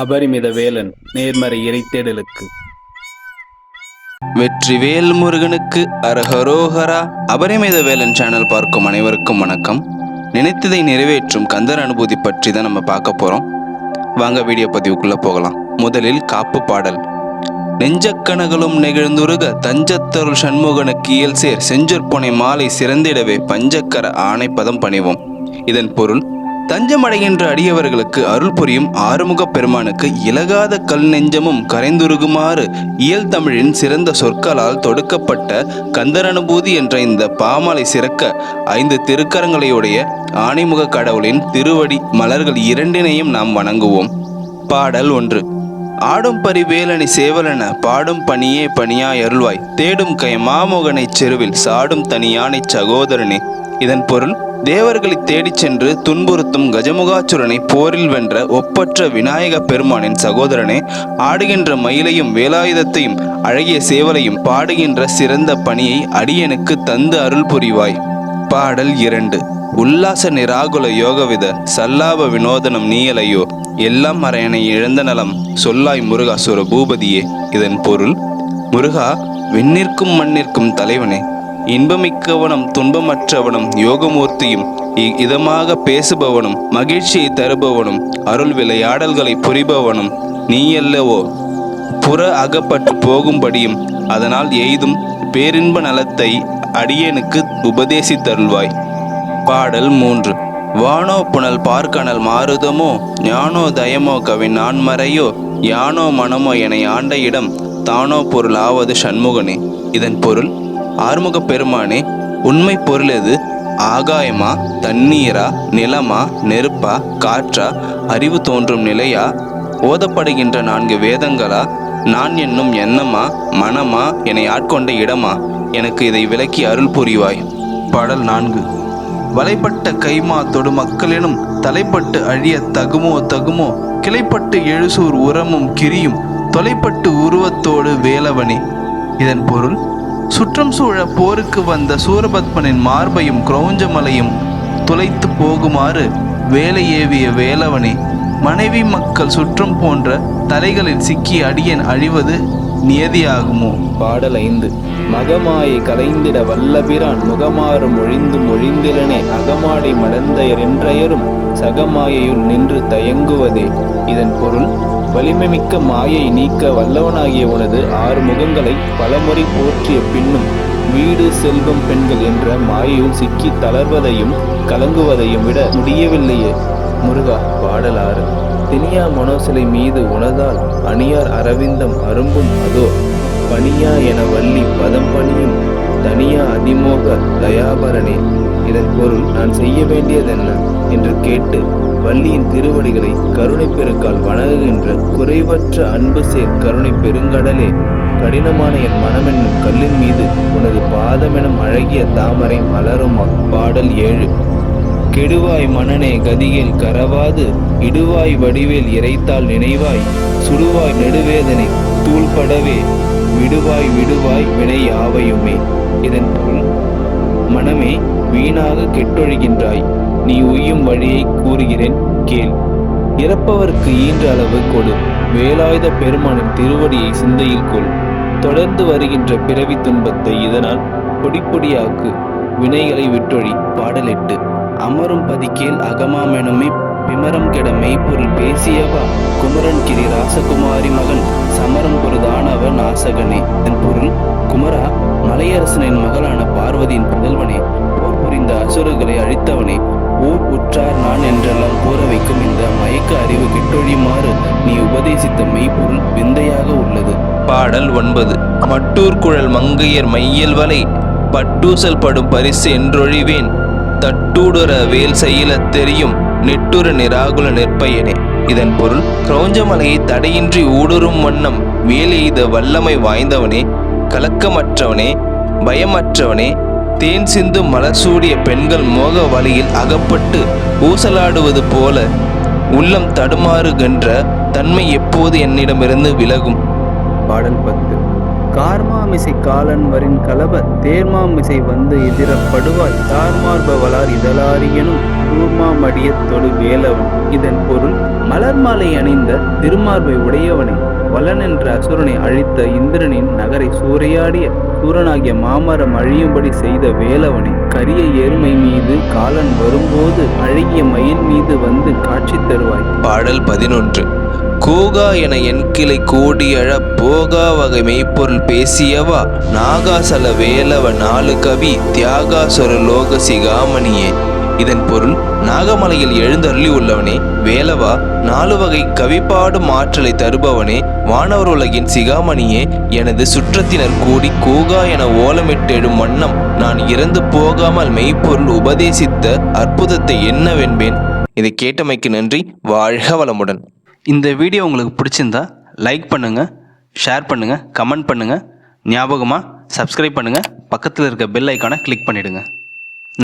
அபரிமித வேலன் நேர்மறை இறைத்தேடலுக்கு. வெற்றிவேல் முருகனுக்கு அரஹரோஹரா அபரிமித வேலன் சேனல் பார்க்கும் அனைவருக்கும் வணக்கம். நினைத்ததை நிறைவேற்றும் கந்தர் அனுபூதி பற்றி தான் நம்ம பார்க்க போகிறோம் வாங்க வீடியோ பதிவுக்குள்ளே போகலாம். முதலில் காப்பு பாடல். நெஞ்சக்கணகளும் நெகிழ்ந்துருக தஞ்சத்தருள் சண்முகனுக்கு இயல் சேர் செஞ்சொற்பனை மாலை சிறந்திடவே பஞ்சக்கர ஆணைப்பதம் பணிவோம். இதன் பொருள் தஞ்சமடைகின்ற அடியவர்களுக்கு அருள் புரியும் ஆறுமுகப் பெருமானுக்கு இலகாத கல் நெஞ்சமும் கரைந்துருகுமாறு இயல் தமிழின் சிறந்த சொற்களால் தொடுக்கப்பட்ட கந்தரனுபூதி என்ற இந்த பாமாலை சிறக்க ஐந்து திருக்கரங்களையுடைய ஆணைமுக கடவுளின் திருவடி மலர்கள் இரண்டினையும் நாம் வணங்குவோம். பாடல் ஒன்று. ஆடும் பரிவேலனை சேவலன பாடும் பணியே பணியாய் அருள்வாய். தேடும் கை மாமோகனைச் செருவில் சாடும் தனியானைச் சகோதரனே. இதன் பொருள் தேவர்களை தேடிச் சென்று துன்புறுத்தும் கஜமுகாச்சுரனை போரில் வென்ற ஒப்பற்ற விநாயக பெருமானின் சகோதரனே ஆடுகின்ற மயிலையும் வேலாயுதத்தையும் அழகிய சேவலையும் பாடுகின்ற சிறந்த பணியை அடியனுக்கு தந்து அருள் புரிவாய். பாடல் இரண்டு. உல்லாச நிராகுல யோகவித சல்லாப வினோதனம் நீயலையோ எல்லாம் அரையனை இழந்த நலம் சொல்லாய் முருகாசுர பூபதியே. இதன் பொருள் முருகா விண்ணிற்கும் மண்ணிற்கும் தலைவனே. இன்பமிக்கவனும் துன்பமற்றவனும் யோகமூர்த்தியும் இ- இதமாக பேசுபவனும் மகிழ்ச்சியை தருபவனும் அருள் விளையாடல்களை புரிபவனும் நீயல்லவோ? புற அகப்பட்டு போகும்படியும் அதனால் எய்தும் பேரின்ப நலத்தை அடியேனுக்கு உபதேசித்தருள்வாய் பாடல் மூன்று. வானோ புனல் பார்க்கனல் மாருதமோ ஞானோ தயமோ கவி நான்மறையோ? யானோ மனமோ என ஆண்ட இடம் தானோ பொருள் ஆவது சண்முகனே. இதன் பொருள் ஆறுமுகப் பெருமானே உண்மை பொருள் எது? ஆகாயமா தண்ணீரா நிலமா நெருப்பா காற்றா? அறிவு தோன்றும் நிலையா? ஓதப்படுகின்ற நான்கு வேதங்களா? நான் என்னும் எண்ணமா மனமா என்னை ஆட்கொண்ட இடமா? எனக்கு இதை விளக்கி அருள் புரிவாய். பாடல் நான்கு. வலைப்பட்ட கைமா தொடு மக்களினும் தலைப்பட்டு அழிய தகுமோ தகுமோ? கிளைப்பட்டு எழுசூர் உரமும் கிரியும் தொலைப்பட்டு உருவத்தோடு வேலவனே? இதன் பொருள் சுற்றம் சூழ போருக்கு வந்த சூரபத்மனின் மார்பையும் கிரௌஞ்சமலையும் துளைத்து போகுமாறு வேலை ஏவிய வேலவனே மனைவி மக்கள் சுற்றம் போன்ற தலைகளில் சிக்கி அடியன் அழிவது நியதியாகுமோ? பாடல் ஐந்து. மகமாயை கலைந்திட வல்லபிரான் முகமாறும் ஒழிந்தும் மொழிந்திலனே அகமாடை மடந்தையர் என்றயரும் சகமாயையுள் நின்று தயங்குவதே. இதன் பொருள் வலிமைமிக்க மாயை நீக்க வல்லவனாகிய உனது ஆறு முகங்களை பலமுறை போற்றிய பின்னும் வீடு செல்வம் பெண்கள் என்ற மாயையும் சிக்கி தளர்வதையும் கலங்குவதையும் விட முடியவில்லையே. முருகா பாடலாறு. தினியா மனோசிலை மீது உனதால் அணியார் அரவிந்தம் அரும்பும் அதோ பணியா என வள்ளி பதம் பணியும் தனியா அதிமோக தயாபரணே இதன் பொருள் நான் செய்ய வேண்டியதென்ன? என்று கேட்டு வள்ளியின் திருவடிகளை கருணை பெருக்கால் வணங்குகின்ற குறைவற்ற அன்பு சேர் கருணை பெருங்கடலே. கடினமான என் மனமென்னும் கல்லின் மீது உனது பாதமெனும் அழகிய தாமரை மலருமா? பாடல் ஏழு. கெடுவாய் மனனே கதியில் கரவாது. இடுவாய் வடிவேல் இறைத்தால் நினைவாய். சுடுவாய் நெடுவேதனை தூள்படவே. விடுவாய் விடுவாய் வினை யாவையுமே. இதன் பொருள் மனமே வீணாக கெட்டொழுகின்றாய். நீ உய்யும் வழியை கூறுகிறேன் கேள். இறப்பவருக்கு ஈன்ற அளவு கொடு. வேலாயுத பெருமானின் திருவடியை சிந்தையில் கொள். தொடர்ந்து வருகின்ற பிறவி துன்பத்தை இதனால் பொடிப்பொடியாக்கு. வினைகளை விட்டொழி பாடலிட்டு. அமரும் பதிக்கேல் அகமாமெனுமே பிமரம் கெட மெய்ப்பொருள் பேசியவா? குமரன் கிரி ராசகுமாரி மகன் சமரம் பொருதானவன் ஆசகனே இதன் பொருள் குமரா மலையரசனின் மகளான பார்வதியின் புதல்வனே. போர் புரிந்த அசுரர்களை அழித்தவனே. ஊர் உற்றார் நான் என்றெல்லாம் கூற வைக்கும் இந்த மயக்க அறிவு கிட்டொழியுமாறு நீ உபதேசித்த மெய்ப்பொருள் விந்தையாக உள்ளது. பாடல் ஒன்பது. மட்டூர் குழல் மங்கையர் மையல் வலை பட்டூசல் படும் பரிசு என்றொழிவேன். தட்டூடுற வேல் செயலத் தெரியும் நெட்டுற நிராகுல நிற்பயனே. இதன் பொருள் கிரௌஞ்சமலையை தடையின்றி ஊடுருவும் வண்ணம் வேல் எய்த வல்லமை வாய்ந்தவனே கலக்கமற்றவனே பயமற்றவனே தேன் சிந்து மலர் சூடிய பெண்கள் மோக வழியில் அகப்பட்டு ஊசலாடுவது போல உள்ளம் தடுமாறுகின்ற தன்மை எப்போது என்னிடமிருந்து விலகும்? பாடல் பத்து. கார்மாமிசை காலன் வரின் கலப தேர்மாமிசை வந்து எதிரப்படுவாய் தார்மார்பவளார் இதழாரியனும் கூர்மாமடிய தொடு வேலவன். இதன் பொருள் மலர் மாலை அணிந்த திருமார்பை உடையவனே. வலன் என்ற அசுரனை அழித்த இந்திரனின் நகரை சூறையாடிய சூரனாகிய மாமரம் அழியும்படி செய்த வேலவனின் கரிய எருமை மீது காலன் வரும்போது அழகிய மயில் மீது வந்து காட்சி தருவாய். பாடல் பதினொன்று. கூகா என என் கிளை கூடியழ போகா வகை மெய்ப்பொருள் பேசியவா? நாகாசல வேலவ நாலு கவி தியாகாசுர லோக சிகாமணியே இதன் பொருள் நாகமலையில் எழுந்தருளி உள்ளவனே வேலவா நாலு வகை கவிப்பாடும் ஆற்றலை தருபவனே வானவர் உலகின் சிகாமணியே எனது சுற்றத்தினர் கூடி கூகா என ஓலமிட்டெழும் வண்ணம் நான் இறந்து போகாமல் மெய்ப்பொருள் உபதேசித்த அற்புதத்தை என்னவென்பேன்? இதை கேட்டமைக்கு நன்றி வாழ்க வளமுடன். இந்த வீடியோ உங்களுக்கு பிடிச்சிருந்தா லைக் பண்ணுங்கள் ஷேர் பண்ணுங்கள் கமெண்ட் பண்ணுங்கள் ஞாபகமாக சப்ஸ்கிரைப் பண்ணுங்கள் பக்கத்தில் இருக்க பெல் ஐக்கானை கிளிக் பண்ணிவிடுங்க